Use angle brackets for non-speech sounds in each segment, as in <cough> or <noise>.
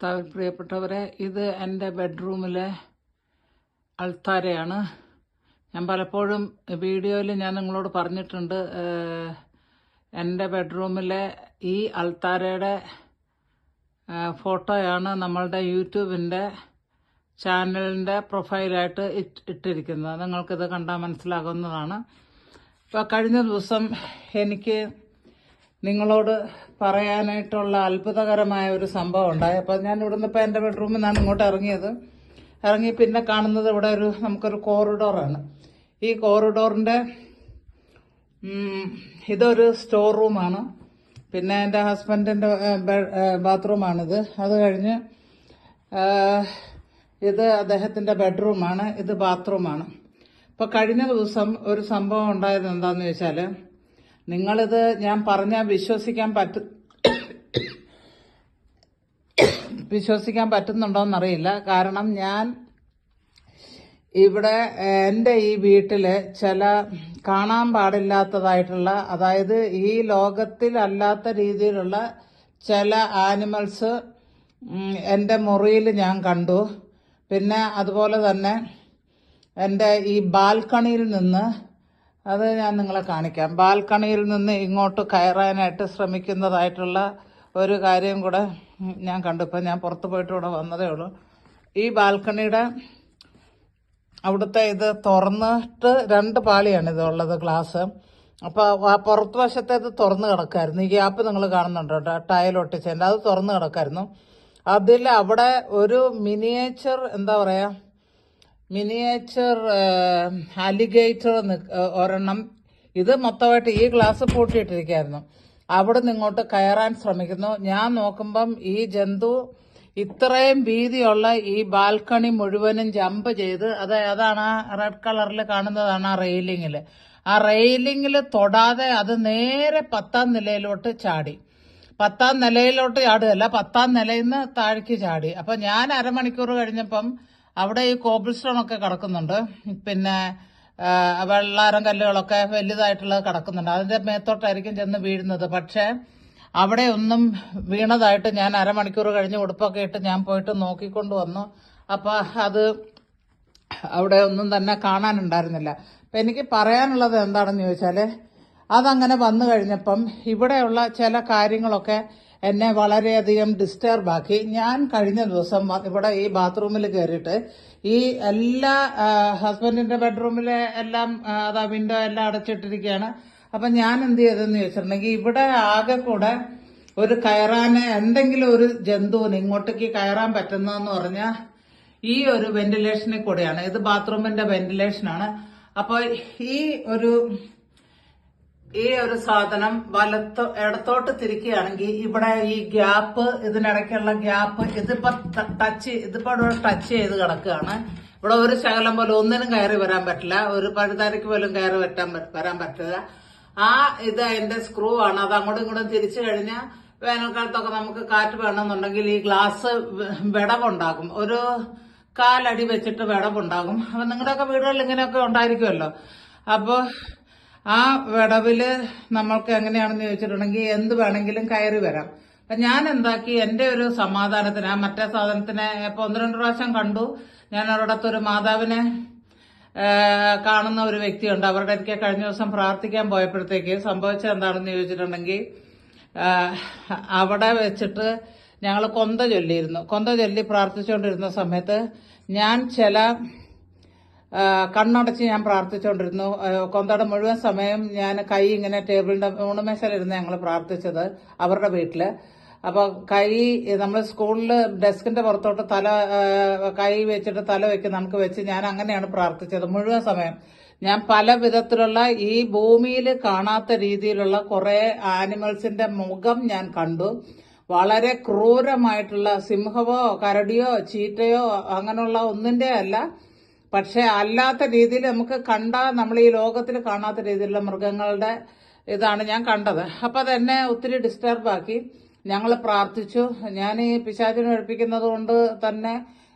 പ്രിയപ്പെട്ടവരെ ഇത് എന്റെ ബെഡ്റൂമിലെ അൾത്താരയാണ്. ഞാൻ പലപ്പോഴും വീഡിയോയിൽ ഞാൻ നിങ്ങളോട് പറഞ്ഞിട്ടുണ്ട് എന്റെ ബെഡ്റൂമിലെ ഈ അൾത്താരയുടെ ഫോട്ടോയാണ് നമ്മളുടെ യൂട്യൂബിന്റെ ചാനലിന്റെ പ്രൊഫൈലായിട്ട് ഇട്ട് ഇട്ടിരിക്കുന്നത്. നിങ്ങൾക്കിത് കണ്ടാൽ മനസ്സിലാകുന്നതാണ്. ഇപ്പോൾ കഴിഞ്ഞ ദിവസം എനിക്ക് നിങ്ങളോട് പറയാനായിട്ടുള്ള അത്ഭുതകരമായ ഒരു സംഭവം ഉണ്ടായി. അപ്പോൾ ഞാൻ ഇവിടുന്ന് ഇപ്പോൾ എന്റെ ബെഡ്റൂമിൽ നിന്നാണ് ഇങ്ങോട്ട് ഇറങ്ങിയത്. ഇറങ്ങി പിന്നെ കാണുന്നത് ഇവിടെ ഒരു നമുക്കൊരു കോറിഡോറാണ് ഈ കോറിഡോറിന്റെ ഇതൊരു സ്റ്റോർ റൂമാണ് പിന്നെ എന്റെ ഹസ്ബൻഡിന്റെ ബാത്റൂമാണിത് അത് കഴിഞ്ഞ് ഇത് അദ്ദേഹത്തിന്റെ ബെഡ്റൂമാണ് ഇത് ബാത്റൂമാണ് ഇപ്പോൾ കഴിഞ്ഞ ദിവസം ഒരു സംഭവം ഉണ്ടായത് എന്താണെന്ന് ചോദിച്ചാൽ നിങ്ങളിത് ഞാൻ പറഞ്ഞാൽ വിശ്വസിക്കാൻ പറ്റ വിശ്വസിക്കാൻ പറ്റുന്നുണ്ടോയെന്നറിയില്ല കാരണം ഞാൻ ഇവിടെ എന്റെ ഈ വീട്ടിൽ ചില കാണാൻ പാടില്ലാത്തതായിട്ടുള്ള അതായത് ഈ ലോകത്തിലല്ലാത്ത രീതിയിലുള്ള ചില ആനിമൽസ് എന്റെ മുറിയിൽ ഞാൻ കണ്ടു. പിന്നെ അതുപോലെ തന്നെ എന്റെ ഈ ബാൽക്കണിയിൽ നിന്ന് അത് ഞാൻ നിങ്ങളെ കാണിക്കാം. ബാൽക്കണിയിൽ നിന്ന് ഇങ്ങോട്ട് കയറാനായിട്ട് ശ്രമിക്കുന്നതായിട്ടുള്ള ഒരു കാര്യം കൂടെ ഞാൻ കണ്ടു. ഇപ്പം ഞാൻ പുറത്ത് പോയിട്ട് ഇവിടെ വന്നതേ ഉള്ളൂ. ഈ ബാൽക്കണിയുടെ അവിടുത്തെ ഇത് തുറന്നിട്ട് രണ്ട് പാളിയാണ് ഉള്ളത് ഗ്ലാസ്. അപ്പോൾ ആ പുറത്ത് ഇത് തുറന്ന് കിടക്കായിരുന്നു. ഈ ഗ്യാപ്പ് നിങ്ങൾ കാണുന്നുണ്ട് കേട്ടോ. ടയൽ ഒട്ടിച്ചതിന്റെ അത് തുറന്ന് കിടക്കായിരുന്നു. അതിൽ അവിടെ ഒരു മിനിയേച്ചർ എന്താ പറയുക മിനിയേച്ചർ അലിഗേറ്റർ ഒരെണ്ണം. ഇത് മൊത്തമായിട്ട് ഈ ഗ്ലാസ് പൂട്ടിയിട്ടിരിക്കുകയായിരുന്നു. അവിടെ നിന്ന് ഇങ്ങോട്ട് കയറാൻ ശ്രമിക്കുന്നു. ഞാൻ നോക്കുമ്പം ഈ ജന്തു ഇത്രയും വീതിയുള്ള ഈ ബാൽക്കണി മുഴുവനും ജമ്പ് ചെയ്ത് അത് അതാണ് ആ റെഡ് കളറിൽ കാണുന്നതാണ് ആ റെയിലിങ്ങിൽ ആ റെയിലിങ്ങിൽ തൊടാതെ അത് നേരെ പത്താം നിലയിലോട്ട് ചാടി. പത്താം നിലയിലോട്ട് ചാടുകയല്ല പത്താം നിലയിൽ നിന്ന് താഴേക്ക് ചാടി. അപ്പം ഞാൻ അരമണിക്കൂർ കഴിഞ്ഞപ്പം അവിടെ ഈ കോബിൾ സ്റ്റോൺ ഒക്കെ കിടക്കുന്നുണ്ട്. പിന്നെ വെള്ളാരം കല്ലുകളൊക്കെ വലുതായിട്ടുള്ളത് കിടക്കുന്നുണ്ട്. അതിന്റെ മേത്തോട്ടായിരിക്കും ചെന്ന് വീഴുന്നത്. പക്ഷേ അവിടെ ഒന്നും വീണതായിട്ട് ഞാൻ അരമണിക്കൂർ കഴിഞ്ഞ് ഉടുപ്പൊക്കെ ഇട്ട് ഞാൻ പോയിട്ട് നോക്കിക്കൊണ്ട് വന്നു. അപ്പൊ അത് അവിടെ ഒന്നും തന്നെ കാണാനുണ്ടായിരുന്നില്ല. അപ്പം എനിക്ക് പറയാനുള്ളത് എന്താണെന്ന് ചോദിച്ചാൽ അതങ്ങനെ വന്നു കഴിഞ്ഞപ്പം ഇവിടെയുള്ള ചില കാര്യങ്ങളൊക്കെ എന്നെ വളരെയധികം ഡിസ്റ്റർബ് ആക്കി. ഞാൻ കഴിഞ്ഞ ദിവസം ഇവിടെ ഈ ബാത്റൂമിൽ കയറിയിട്ട് ഈ എല്ലാ ഹസ്ബൻഡിന്റെ ബെഡ്റൂമിലെ എല്ലാം അതാ വിൻഡോ എല്ലാം അടച്ചിട്ടിരിക്കുകയാണ് അപ്പം ഞാൻ എന്ത് ചെയ്തെന്ന് ചോദിച്ചിട്ടുണ്ടെങ്കിൽ ഇവിടെ ആകെ കൂടെ ഒരു കയറാൻ എന്തെങ്കിലും ഒരു ജന്തുവിന് ഇങ്ങോട്ടേക്ക് കയറാൻ പറ്റുന്നതെന്ന് പറഞ്ഞാൽ ഈ ഒരു വെന്റിലേഷനിൽ കൂടെയാണ്. ഇത് ബാത്റൂമിന്റെ വെന്റിലേഷനാണ് അപ്പോൾ ഈ ഒരു ഈ ഒരു സാധനം വലത്തോ ഇടത്തോട്ട് തിരിക്കുകയാണെങ്കിൽ ഇവിടെ ഈ ഗ്യാപ്പ് ഇതിനിടയ്ക്കുള്ള ഗ്യാപ്പ് ഇതിപ്പോ ടച്ച് ഇതിപ്പോ ഇവിടെ ടച്ച് ചെയ്ത് കിടക്കുകയാണ്. ഇവിടെ ഒരു ശകലം പോലും ഒന്നിനും കയറി വരാൻ പറ്റില്ല. ഒരു പഴുതാരയ്ക്ക് പോലും കയറി വറ്റാൻ വരാൻ പറ്റില്ല. ആ ഇത് അതിന്റെ സ്ക്രൂ ആണ്. അത് അങ്ങോട്ടും ഇങ്ങോട്ടും തിരിച്ചു കഴിഞ്ഞാൽ വേനൽക്കാലത്തൊക്കെ നമുക്ക് കാറ്റ് വേണമെന്നുണ്ടെങ്കിൽ ഈ ഗ്ലാസ് വിടവുണ്ടാകും. ഒരു കാലടി വെച്ചിട്ട് വിടവുണ്ടാകും. അപ്പൊ നിങ്ങളുടെയൊക്കെ വീടുകളിൽ ഇങ്ങനെയൊക്കെ ഉണ്ടായിരിക്കുമല്ലോ. അപ്പോൾ ആ വിടവിൽ നമ്മൾക്ക് എങ്ങനെയാണെന്ന് ചോദിച്ചിട്ടുണ്ടെങ്കിൽ എന്ത് വേണമെങ്കിലും കയറി വരാം. അപ്പൊ ഞാൻ എന്താക്കി? എന്റെ ഒരു സമാധാനത്തിന് ആ മറ്റേ സാധനത്തിനെ ഇപ്പൊ ഒന്ന് രണ്ട് പ്രാവശ്യം കണ്ടു. ഞാൻ ഒരിടത്തൊരു മാതാവിനെ ആ, കാണുന്ന ഒരു വ്യക്തിയുണ്ട്. അവരുടെ എനിക്ക് കഴിഞ്ഞ ദിവസം പ്രാർത്ഥിക്കാൻ പോയപ്പോഴത്തേക്ക് സംഭവിച്ചത് എന്താണെന്ന് ചോദിച്ചിട്ടുണ്ടെങ്കിൽ അവിടെ വെച്ചിട്ട് ഞങ്ങൾ കൊന്ത ചൊല്ലിയിരുന്നു. കൊന്ത ചൊല്ലി പ്രാർത്ഥിച്ചുകൊണ്ടിരുന്ന സമയത്ത് ഞാൻ ചില കണ്ണടച്ച് ഞാൻ പ്രാർത്ഥിച്ചുകൊണ്ടിരുന്നു കൊന്തയുടെ മുഴുവൻ സമയം ഞാൻ കൈ ഇങ്ങനെ ടേബിളിന്റെ ഊണമേശയിലിരുന്ന് ഞങ്ങൾ പ്രാർത്ഥിച്ചത് അവരുടെ വീട്ടിൽ അപ്പൊ കൈ നമ്മൾ സ്കൂളിൽ ഡെസ്കിന്റെ പുറത്തോട്ട് തല കൈ വെച്ചിട്ട് തല വെക്കും നമുക്ക് വെച്ച് ഞാൻ അങ്ങനെയാണ് പ്രാർത്ഥിച്ചത് മുഴുവൻ സമയം. ഞാൻ പല വിധത്തിലുള്ള ഈ ഭൂമിയിൽ കാണാത്ത രീതിയിലുള്ള കുറേ ആനിമൽസിന്റെ മുഖം ഞാൻ കണ്ടു. വളരെ ക്രൂരമായിട്ടുള്ള സിംഹമോ കരടിയോ ചീറ്റയോ അങ്ങനെയുള്ള ഒന്നിന്റെ അല്ല. പക്ഷെ അല്ലാത്ത രീതിയിൽ നമുക്ക് കണ്ട നമ്മൾ ഈ ലോകത്തിൽ കാണാത്ത രീതിയിലുള്ള മൃഗങ്ങളുടെ ഇതാണ് ഞാൻ കണ്ടത്. അപ്പം അതെന്നെ ഒത്തിരി ഡിസ്റ്റർബാക്കി ഞങ്ങൾ പ്രാർത്ഥിച്ചു. ഞാൻ ഈ പിശാചിനെ ഒഴിപ്പിക്കുന്നത് കൊണ്ട് തന്നെ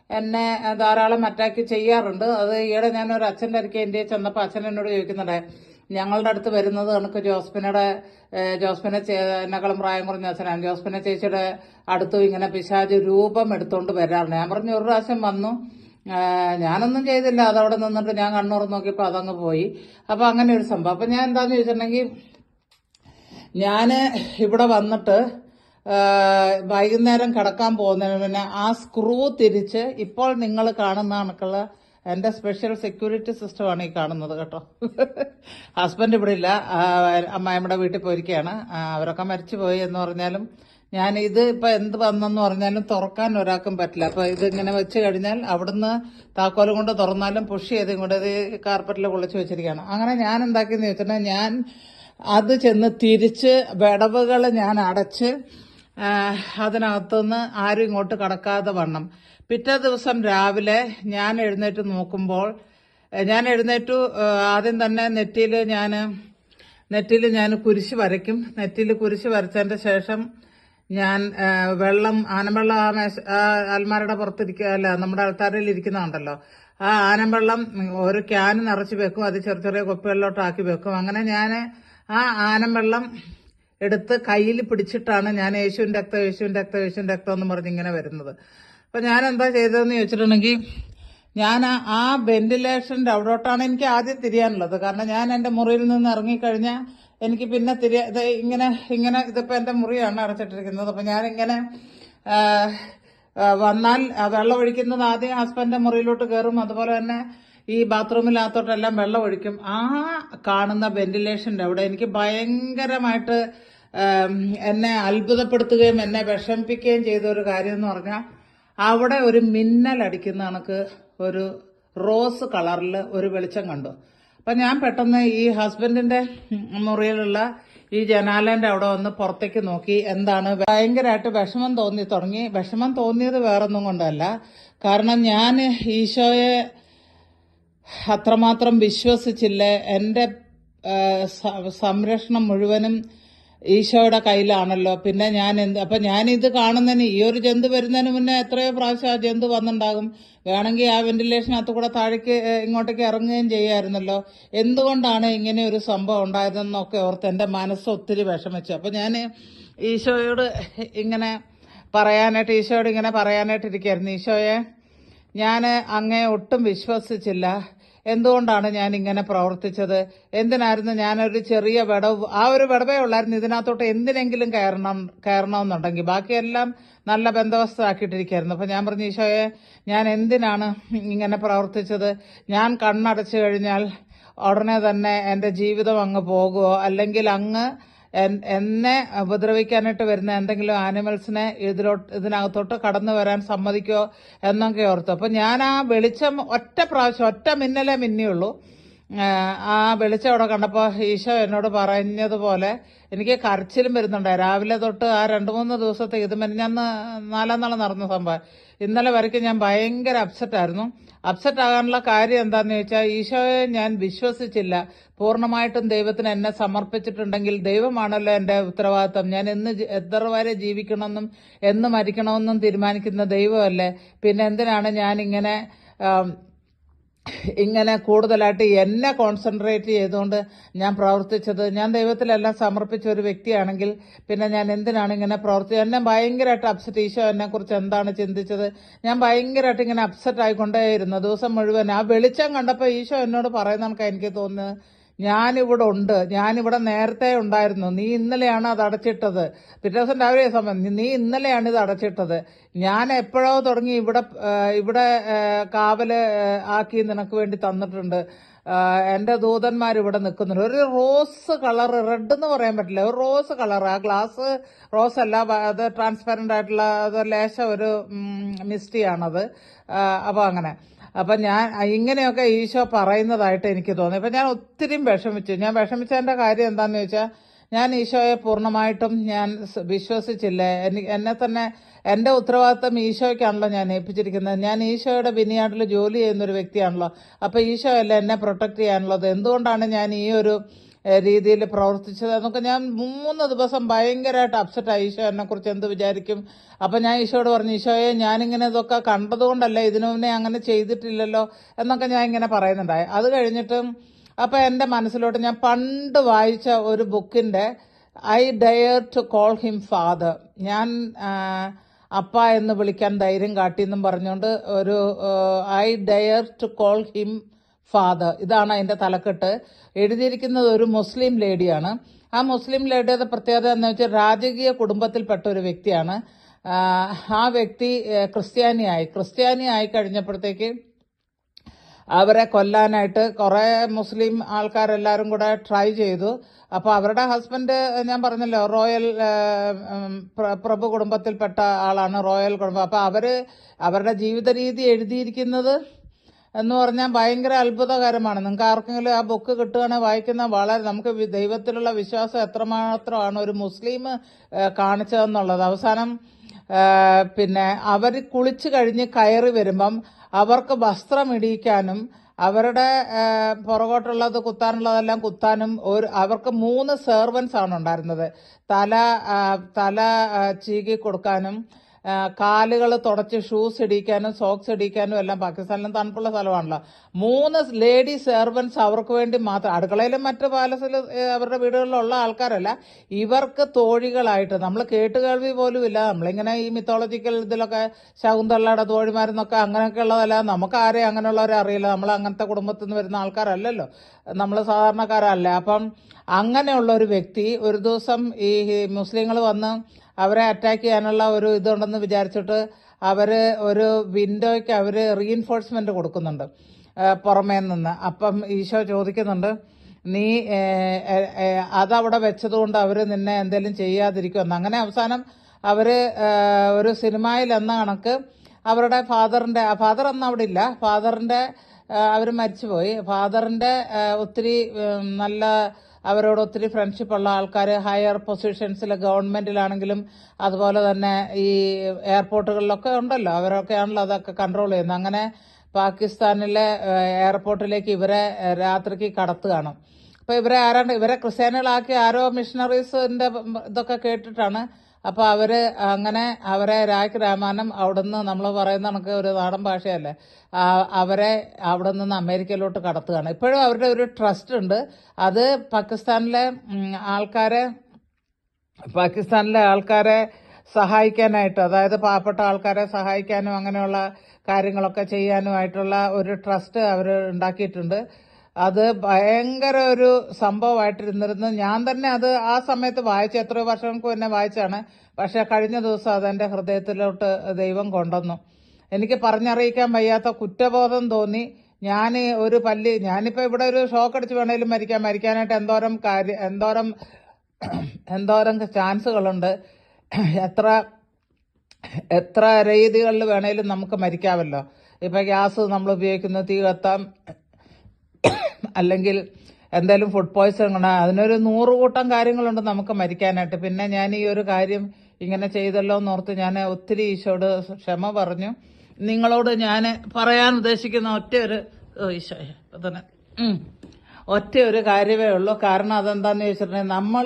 എന്നെ ധാരാളം അറ്റാക്ക് ചെയ്യാറുണ്ട്. അത് ഈയിടെ ഞാൻ ഒരു അച്ഛന്റെ അടുക്കെ ഇന്ത്യയിൽ ചെന്നപ്പോൾ അച്ഛൻ എന്നോട് ചോദിക്കുന്നുണ്ട് ഞങ്ങളുടെ അടുത്ത് വരുന്നത് കണക്ക് ജോസ്പിനയുടെ ജോസ്പിനെ എന്നെക്കാളും പ്രായം കുറഞ്ഞ അച്ഛനാണ്. ജോസ്പിനെ ചേച്ചിയുടെ അടുത്തും ഇങ്ങനെ പിശാജ് രൂപം എടുത്തുകൊണ്ട് വരാറുണ്ട്. ഞാൻ പറഞ്ഞു ഒരു പ്രാവശ്യം വന്നു. ഞാനൊന്നും ചെയ്തില്ല. അതവിടെ നിന്നിട്ട് ഞാൻ കണ്ണൂർ നോക്കിയപ്പോൾ അതങ്ങ് പോയി. അപ്പോൾ അങ്ങനെ ഒരു സംഭവം. അപ്പം ഞാൻ എന്താണെന്ന് ചോദിച്ചിട്ടുണ്ടെങ്കിൽ ഞാൻ ഇവിടെ വന്നിട്ട് വൈകുന്നേരം കിടക്കാൻ പോകുന്നതിന് പിന്നെ ആ സ്ക്രൂ തിരിച്ച് ഇപ്പോൾ നിങ്ങൾ കാണുന്ന കണക്കുള്ള എന്റെ സ്പെഷ്യൽ സെക്യൂരിറ്റി സിസ്റ്റമാണ് ഈ കാണുന്നത് കേട്ടോ. <laughs> ഹസ്ബൻഡ് ഇവിടെ ഇല്ല. അമ്മായിമ്മയുടെ വീട്ടിൽ പോയിരിക്കുകയാണ് അവരൊക്കെ മരിച്ചു പോയി എന്ന് പറഞ്ഞാലും ഞാൻ ഇത് ഇപ്പൊ എന്ത് വന്നെന്ന് പറഞ്ഞാലും തുറക്കാൻ ഒരാൾക്കും പറ്റില്ല. അപ്പൊ ഇങ്ങനെ വെച്ച് കഴിഞ്ഞാൽ അവിടുന്ന് താക്കോൽ കൊണ്ട് തുറന്നാലും പുഷ് ചെയ്തും കൊണ്ട് ഇത് കാർപ്പറ്റിൽ കുളിച്ച് വെച്ചിരിക്കുകയാണ്. അങ്ങനെ ഞാൻ എന്താക്കിയെന്ന് ചോദിച്ചിട്ടുണ്ടെങ്കിൽ ഞാൻ അത് ചെന്ന് തിരിച്ച് വിടവുകൾ ഞാൻ അടച്ച് അതിനകത്തുനിന്ന് ആരും ഇങ്ങോട്ട് കടക്കാതെ വണ്ണം. പിറ്റേ ദിവസം രാവിലെ ഞാൻ എഴുന്നേറ്റ് നോക്കുമ്പോൾ ഞാൻ എഴുന്നേറ്റു ആദ്യം തന്നെ നെറ്റിയിൽ ഞാൻ നെറ്റിയിൽ ഞാൻ കുരിശ് വരയ്ക്കും. നെറ്റിയിൽ കുരിശ് വരച്ചതിന്റെ ശേഷം ഞാൻ വെള്ളം ആനവെള്ളം ആ മേശ അൽമാരയുടെ പുറത്തിരിക്കുക അല്ല നമ്മുടെ അൽത്താരയിൽ ഇരിക്കുന്നുണ്ടല്ലോ ആ ആനവെള്ളം ഒരു ക്യാൻ നിറച്ച് വെക്കും അത് ചെറിയ ചെറിയ കുപ്പികളിലോട്ടാക്കി വെക്കും. അങ്ങനെ ഞാൻ ആ ആനവെള്ളം എടുത്ത് കയ്യിൽ പിടിച്ചിട്ടാണ് ഞാൻ യേശുവിന്റെ രക്തം യേശുവിന്റെ രക്തം യേശുവിന്റെ രക്തം എന്ന് പറഞ്ഞ് ഇങ്ങനെ വരുന്നത്. അപ്പം ഞാൻ എന്താ ചെയ്തതെന്ന് ചോദിച്ചിട്ടുണ്ടെങ്കിൽ ഞാൻ ആ വെന്റിലേഷന്റെ അവിടോട്ടാണ് എനിക്ക് ആദ്യം തിരിയാനുള്ളത്. കാരണം ഞാൻ എന്റെ മുറിയിൽ നിന്ന് ഇറങ്ങിക്കഴിഞ്ഞാൽ എനിക്ക് പിന്നെ തിരിയാ ഇത് ഇങ്ങനെ ഇങ്ങനെ ഇതിപ്പോൾ എന്റെ മുറിയാണ് അടച്ചിട്ടിരിക്കുന്നത്. അപ്പം ഞാനിങ്ങനെ വന്നാൽ വെള്ളം ഒഴിക്കുന്നത് ആദ്യം ഹസ്ബൻഡിന്റെ മുറിയിലോട്ട് കയറും അതുപോലെ തന്നെ ഈ ബാത്റൂമിനകത്തോട്ടെല്ലാം വെള്ളം ഒഴിക്കും. ആ കാണുന്ന വെന്റിലേഷന്റെ അവിടെ എനിക്ക് ഭയങ്കരമായിട്ട് എന്നെ അത്ഭുതപ്പെടുത്തുകയും എന്നെ വിഷമിപ്പിക്കുകയും ചെയ്ത ഒരു കാര്യം എന്ന് പറഞ്ഞാൽ അവിടെ ഒരു മിന്നൽ അടിക്കുന്ന കണക്ക് ഒരു റോസ് കളറിൽ ഒരു വെളിച്ചം കണ്ടു. അപ്പം ഞാൻ പെട്ടെന്ന് ഈ ഹസ്ബൻഡിന്റെ മുറിയിലുള്ള ഈ ജനാലന്റെ അവിടെ വന്ന് പുറത്തേക്ക് നോക്കി എന്താണ് ഭയങ്കരമായിട്ട് വിഷമം തോന്നി തുടങ്ങി. വിഷമം തോന്നിയത് വേറൊന്നും കൊണ്ടല്ല. കാരണം ഞാൻ ഈശോയെ അത്രമാത്രം വിശ്വസിച്ചില്ല. എന്റെ സംരക്ഷണം മുഴുവനും ഈശോയുടെ കയ്യിലാണല്ലോ. പിന്നെ ഞാൻ എന്ത് അപ്പം ഞാനിത് കാണുന്നതിന് ഈ ഒരു ജന്തു വരുന്നതിന് മുന്നേ എത്രയോ പ്രാവശ്യം ആ ജന്തു വന്നിട്ടുണ്ടാകും. വേണമെങ്കിൽ ആ വെന്റിലേഷനകത്ത് കൂടെ താഴേക്ക് ഇങ്ങോട്ടേക്ക് ഇറങ്ങുകയും ചെയ്യായിരുന്നല്ലോ. എന്തുകൊണ്ടാണ് ഇങ്ങനെ ഒരു സംഭവം ഉണ്ടായതെന്നൊക്കെ ഓർത്ത് എന്റെ മനസ്സ് ഒത്തിരി വിഷമിച്ചു. അപ്പം ഞാൻ ഈശോയോട് ഇങ്ങനെ പറയാനായിട്ട് ഈശോയോട് ഇങ്ങനെ പറയാനായിട്ട് ഇരിക്കുകയായിരുന്നു ഈശോയെ ഞാൻ അങ്ങേ ഒട്ടും വിശ്വസിച്ചില്ല. എന്തുകൊണ്ടാണ് ഞാൻ ഇങ്ങനെ പ്രവർത്തിച്ചത്? എന്തിനായിരുന്നു ഞാനൊരു ചെറിയ വിടവ് ആ ഒരു വിടവേ ഉള്ളായിരുന്നു. ഇതിനകത്തോട്ട് എന്തിനെങ്കിലും കയറണം കയറണമെന്നുണ്ടെങ്കിൽ. ബാക്കിയെല്ലാം നല്ല ബന്ധവസ്ഥമാക്കിയിട്ടിരിക്കുകയായിരുന്നു അപ്പം ഞാൻ പറഞ്ഞു ഈശോയെ ഞാൻ എന്തിനാണ് ഇങ്ങനെ പ്രവർത്തിച്ചത്? ഞാൻ കണ്ണടച്ചു കഴിഞ്ഞാൽ ഉടനെ തന്നെ എന്റെ ജീവിതം അങ്ങ് പോകുമോ അല്ലെങ്കിൽ അങ്ങ് എന്നെ ഉപദ്രവിക്കാനായിട്ട് വരുന്ന എന്തെങ്കിലും ആനിമൽസിനെ ഇതിലോട്ട് ഇതിനകത്തോട്ട് കടന്നു വരാൻ സമ്മതിക്കോ എന്നൊക്കെ ഓർത്തു. അപ്പം ഞാൻ ആ വെളിച്ചം ഒറ്റ പ്രാവശ്യം ഒറ്റ മിന്നലേ മിന്നിയുള്ളൂ. ആ, വെളിച്ചം അവിടെ കണ്ടപ്പോൾ ഈശോ എന്നോട് പറഞ്ഞതുപോലെ എനിക്ക് കരച്ചിലും വരുന്നുണ്ടായി. രാവിലെ തൊട്ട് ആ രണ്ട് മൂന്ന് ദിവസത്തെ ഇത് മെനിഞ്ഞന്ന് നാലാം നാളെ നടന്ന സംഭവം. ഇന്നലെ വരയ്ക്കും ഞാൻ ഭയങ്കര അപ്സെറ്റായിരുന്നു അപ്സെറ്റ് ആകാനുള്ള കാര്യം എന്താണെന്ന് ചോദിച്ചാൽ ഈശോയെ ഞാൻ വിശ്വസിച്ചില്ല. പൂർണമായിട്ടും ദൈവത്തിന് എന്നെ സമർപ്പിച്ചിട്ടുണ്ടെങ്കിൽ ദൈവമാണല്ലോ എന്റെ ഉത്തരവാദിത്തം ഞാൻ എന്ന് എത്ര വരെ ജീവിക്കണമെന്നും എന്ന് മരിക്കണമെന്നും തീരുമാനിക്കുന്ന ദൈവമല്ലേ? പിന്നെ എന്തിനാണ് ഞാൻ ഇങ്ങനെ കൂടുതലായിട്ട് എന്നെ കോൺസെൻട്രേറ്റ് ചെയ്തുകൊണ്ട് ഞാൻ പ്രവർത്തിച്ചത്. ഞാൻ ദൈവത്തിലെല്ലാം സമർപ്പിച്ച ഒരു വ്യക്തിയാണെങ്കിൽ പിന്നെ ഞാൻ എന്തിനാണ് ഇങ്ങനെ പ്രവർത്തിച്ചത് എന്നെ ഭയങ്കരമായിട്ട് അപ്സെറ്റ് ഈശോ എന്നെ കുറിച്ച് എന്താണ് ചിന്തിച്ചത്? ഞാൻ ഭയങ്കരമായിട്ട് ഇങ്ങനെ അപ്സെറ്റ് ആയിക്കൊണ്ടേയിരുന്നു. ദിവസം മുഴുവൻ ആ വെളിച്ചം കണ്ടപ്പോൾ ഈശോ എന്നോട് പറയുന്ന എനിക്ക് തോന്നുന്നത്. ഞാനിവിടെ ഉണ്ട്. ഞാനിവിടെ നേരത്തെ ഉണ്ടായിരുന്നു. നീ ഇന്നലെയാണ് അത് അടച്ചിട്ടത്. പിറ്റേ ദിവസം രാവിലെ സമയം. നീ- ഇന്നലെയാണ് ഇത് അടച്ചിട്ടത്. ഞാൻ എപ്പോഴോ തുടങ്ങി ഇവിടെ ഇവിടെ കാവൽ ആക്കി നിനക്ക് വേണ്ടി തന്നിട്ടുണ്ട്. എന്റെ ദൂതന്മാർ ഇവിടെ നിൽക്കുന്നുണ്ട്. ഒരു റോസ് കളർ റെഡ് എന്ന് പറയാൻ പറ്റില്ല. ഒരു റോസ് കളർ ആ ഗ്ലാസ് റോസ് അല്ല അത് ട്രാൻസ്പെറന്റ് ആയിട്ടുള്ള അത് ലേശം ഒരു മിസ്റ്റിയാണത്. അപ്പോൾ അങ്ങനെ. അപ്പം ഞാൻ ഇങ്ങനെയൊക്കെ ഈശോ പറയുന്നതായിട്ട് എനിക്ക് തോന്നി. അപ്പം ഞാൻ ഒത്തിരി വിഷമിച്ചു. ഞാൻ വിഷമിച്ചതിന്റെ കാര്യം എന്താണെന്ന് ചോദിച്ചാൽ ഞാൻ ഈശോയെ പൂർണമായിട്ടും ഞാൻ വിശ്വസിച്ചില്ല. എനിക്ക് എന്നെ തന്നെ എന്റെ ഉത്തരവാദിത്തം ഈശോയ്ക്കാണല്ലോ ഞാൻ ഏൽപ്പിച്ചിരിക്കുന്നത്. ഞാൻ ഈശോയുടെ ബിനിയാട്ടിൽ ജോലി ചെയ്യുന്ന ഒരു വ്യക്തിയാണല്ലോ. അപ്പോൾ ഈശോയല്ല എന്നെ പ്രൊട്ടക്റ്റ് ചെയ്യാനുള്ളത്? എന്തുകൊണ്ടാണ് ഞാൻ ഈ ഒരു രീതിയിൽ പ്രവർത്തിച്ചത് എന്നൊക്കെ ഞാൻ മൂന്ന് ദിവസം ഭയങ്കരമായിട്ട് അപ്സെറ്റായി ഈശോ എന്നെക്കുറിച്ച് എന്ത് വിചാരിക്കും. അപ്പം ഞാൻ ഈശോയോട് പറഞ്ഞു ഈശോയെ ഞാനിങ്ങനെ ഇതൊക്കെ കണ്ടതുകൊണ്ടല്ല ഇതിനു മുന്നേ അങ്ങനെ ചെയ്തിട്ടില്ലല്ലോ എന്നൊക്കെ ഞാൻ ഇങ്ങനെ പറയുന്നുണ്ടായി. അത് കഴിഞ്ഞിട്ടും അപ്പൊ എന്റെ മനസ്സിലോട്ട് ഞാൻ പണ്ട് വായിച്ച ഒരു ബുക്കിന്റെ I dare to call him father ഞാൻ അപ്പ എന്ന് വിളിക്കാൻ ധൈര്യം കാട്ടിയെന്നും പറഞ്ഞുകൊണ്ട് ഒരു I dare to call him father ഇതാണ് അതിന്റെ തലക്കെട്ട്. എഴുതിയിരിക്കുന്നത് ഒരു മുസ്ലിം ലേഡിയാണ്. ആ മുസ്ലിം ലേഡിയുടെ പ്രത്യേകത എന്ന് വെച്ചാൽ രാജകീയ കുടുംബത്തിൽപ്പെട്ട ഒരു വ്യക്തിയാണ്. ആ, വ്യക്തി ക്രിസ്ത്യാനിയായി. ക്രിസ്ത്യാനിയായി കഴിഞ്ഞപ്പോഴത്തേക്ക് അവരെ കൊല്ലാനായിട്ട് കുറേ മുസ്ലിം ആൾക്കാരെല്ലാവരും കൂടെ ട്രൈ ചെയ്തു. അപ്പോൾ അവരുടെ ഹസ്ബൻഡ് ഞാൻ പറഞ്ഞല്ലോ റോയൽ പ്രഭു കുടുംബത്തിൽപ്പെട്ട ആളാണ് റോയൽ കുടുംബം. അപ്പോൾ അവർ അവരുടെ ജീവിത രീതി എഴുതിയിരിക്കുന്നത് എന്ന് പറഞ്ഞാൽ ഭയങ്കര അത്ഭുതകരമാണ്. നിങ്ങൾക്ക് ആർക്കെങ്കിലും ആ ബുക്ക് കിട്ടുകയാണെങ്കിൽ വായിക്കുന്ന വളരെ നമുക്ക് ദൈവത്തിലുള്ള വിശ്വാസം എത്രമാത്രമാണ് ഒരു മുസ്ലിം കാണിച്ചതെന്നുള്ളത്. അവസാനം പിന്നെ അവർ കുളിച്ചു കഴിഞ്ഞ് കയറി വരുമ്പം അവർക്ക് വസ്ത്രം ഇടിയിക്കാനും അവരുടെ പുറകോട്ടുള്ളത് കുത്താനുള്ളതെല്ലാം കുത്താനും ഒരു അവർക്ക് മൂന്ന് സെർവൻസ് ആണ് ഉണ്ടായിരുന്നത്. തല തല ചീകി കൊടുക്കാനും കാലുകൾ തുടച്ച് ഷൂസ് ഇടിക്കാനും സോക്സ് ഇടിക്കാനും എല്ലാം പാകിസ്ഥാനിലും തണുപ്പുള്ള സ്ഥലമാണല്ലോ. മൂന്ന് ലേഡി സെർവൻസ് അവർക്ക് വേണ്ടി മാത്രം അടുക്കളയിലും മറ്റ് പാലസിൽ അവരുടെ വീടുകളിലുള്ള ആൾക്കാരല്ല ഇവർക്ക് തോഴികളായിട്ട് നമ്മൾ കേട്ടുകേൾവി പോലും ഇല്ല. നമ്മളിങ്ങനെ ഈ മിത്തോളജിക്കൽ ഇതിലൊക്കെ ശകുന്തള്ളയുടെ തോഴിമാരെന്നൊക്കെ അങ്ങനെയൊക്കെ ഉള്ളതല്ല. നമുക്ക് ആരെയും അങ്ങനെയുള്ളവരെ അറിയില്ല. നമ്മൾ അങ്ങനത്തെ കുടുംബത്തിൽ നിന്ന് വരുന്ന ആൾക്കാരല്ലല്ലോ. നമ്മൾ സാധാരണക്കാരല്ല. അപ്പം അങ്ങനെയുള്ള ഒരു വ്യക്തി ഒരു ദിവസം ഈ മുസ്ലിങ്ങൾ വന്ന് അവരെ അറ്റാക്ക് ചെയ്യാനുള്ള ഒരു ഇതുണ്ടെന്ന് വിചാരിച്ചിട്ട് അവർ ഒരു വിൻഡോയ്ക്ക് അവർ റീഇൻഫോഴ്സ്മെന്റ് കൊടുക്കുന്നുണ്ട്. പുറമേ നിന്ന്. അപ്പം ഈശോ ചോദിക്കുന്നുണ്ട് നീ അതവിടെ വെച്ചതുകൊണ്ട് അവർ നിന്നെ എന്തെങ്കിലും ചെയ്യാതിരിക്കുമെന്ന് അങ്ങനെ അവസാനം അവർ ഒരു സിനിമയിൽ എന്ന കണക്ക് അവരുടെ ഫാദറിന്റെ ഫാദർ അന്ന് അവിടെ ഇല്ല. ഫാദറിന്റെ അവർ മരിച്ചുപോയി. ഫാദറിന്റെ ഒത്തിരി നല്ല അവരോട് ഒത്തിരി ഫ്രണ്ട്ഷിപ്പ് ഉള്ള ആൾക്കാർ ഹയർ പൊസിഷൻസിൽ ഗവൺമെന്റിലാണെങ്കിലും അതുപോലെ തന്നെ ഈ എയർപോർട്ടുകളിലൊക്കെ ഉണ്ടല്ലോ. അവരൊക്കെയാണല്ലോ അതൊക്കെ കൺട്രോൾ ചെയ്യുന്നത്. അങ്ങനെ പാകിസ്ഥാനിലെ എയർപോർട്ടിലേക്ക് ഇവരെ രാത്രിക്ക് കടത്തുകയാണ്. അപ്പൊ ഇവരെ ആരാണ്ട് ഇവരെ ക്രിസ്ത്യാനികളാക്കി ആരോ മിഷണറീസിന്റെ ഇതൊക്കെ കേട്ടിട്ടാണ്. അപ്പോൾ അവർ അങ്ങനെ അവരെ രാഖ് രാമാനം അവിടുന്ന് നമ്മൾ പറയുന്ന കണക്ക് ഒരു നാടൻ ഭാഷയല്ലേ. അവരെ അവിടെ നിന്ന് അമേരിക്കയിലോട്ട് കടത്തുകയാണ്. ഇപ്പോഴും അവരുടെ ഒരു ട്രസ്റ്റ് ഉണ്ട്. അത് പാകിസ്ഥാനിലെ ആൾക്കാരെ പാകിസ്ഥാനിലെ ആൾക്കാരെ സഹായിക്കാനായിട്ട് അതായത് പാവപ്പെട്ട ആൾക്കാരെ സഹായിക്കാനും അങ്ങനെയുള്ള കാര്യങ്ങളൊക്കെ ചെയ്യാനുമായിട്ടുള്ള ഒരു ട്രസ്റ്റ് അവർ ഉണ്ടാക്കിയിട്ടുണ്ട്. അത് ഭയങ്കര ഒരു സംഭവമായിട്ടിരുന്നിരുന്നു. ഞാൻ തന്നെ അത് ആ സമയത്ത് വായിച്ചു. എത്രയോ വർഷങ്ങൾക്ക് മുന്നേ വായിച്ചാണ് പക്ഷെ കഴിഞ്ഞ ദിവസം അതെന്റെ ഹൃദയത്തിലോട്ട് ദൈവം കൊണ്ടുവന്നു. എനിക്ക് പറഞ്ഞറിയിക്കാൻ വയ്യാത്ത കുറ്റബോധം തോന്നി. ഞാൻ ഒരു പല്ലി ഞാനിപ്പോ ഇവിടെ ഒരു ഷോക്ക് അടിച്ച് വേണേലും മരിക്കാൻ മരിക്കാനായിട്ട് എന്തോരം കാര്യം എന്തോരം എന്തോരം ചാൻസുകളുണ്ട്. എത്ര എത്ര രീതികളിൽ വേണേലും നമുക്ക് മരിക്കാമല്ലോ. ഇപ്പൊ ഗ്യാസ് നമ്മൾ ഉപയോഗിക്കുന്നു തീ കത്താം. അല്ലെങ്കിൽ എന്തായാലും ഫുഡ് പോയ്സൺ അതിനൊരു നൂറ് കൂട്ടം കാര്യങ്ങളുണ്ട് നമുക്ക് മരിക്കാനായിട്ട്. പിന്നെ ഞാൻ ഈ ഒരു കാര്യം ഇങ്ങനെ ചെയ്തല്ലോ എന്ന് ഓർത്ത് ഞാൻ ഒത്തിരി ഈശോട് ക്ഷമ പറഞ്ഞു. നിങ്ങളോട് ഞാൻ പറയാൻ ഉദ്ദേശിക്കുന്ന ഒറ്റ ഒരു ഈശോ തന്നെ ഒറ്റ ഒരു കാര്യമേ ഉള്ളൂ. കാരണം അതെന്താന്ന് ചോദിച്ചിട്ടുണ്ടെങ്കിൽ നമ്മൾ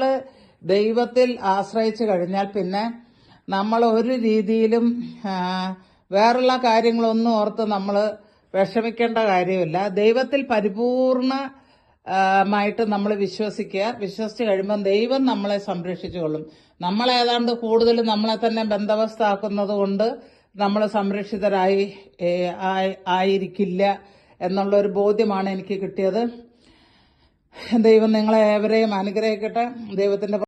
ദൈവത്തിൽ ആശ്രയിച്ചു കഴിഞ്ഞാൽ പിന്നെ നമ്മൾ ഒരു രീതിയിലും വേറുള്ള കാര്യങ്ങളൊന്നും ഓർത്ത് നമ്മൾ വിഷമിക്കേണ്ട കാര്യമില്ല. ദൈവത്തിൽ പരിപൂർണ മായിട്ട് നമ്മൾ വിശ്വസിക്കുക. വിശ്വസിച്ച് കഴിയുമ്പം ദൈവം നമ്മളെ സംരക്ഷിച്ചുകൊള്ളും. നമ്മൾ ഏതാണ്ട് കൂടുതൽ നമ്മളെ തന്നെ ബന്ധവസ്ഥാക്കുന്നത് കൊണ്ട് നമ്മൾ സംരക്ഷിതരായി ആയിരിക്കില്ല എന്നുള്ള ഒരു ബോധ്യമാണ് എനിക്ക് കിട്ടിയത്. ദൈവം നിങ്ങളെ ഏവരെയും അനുഗ്രഹിക്കട്ടെ. ദൈവത്തിന്റെ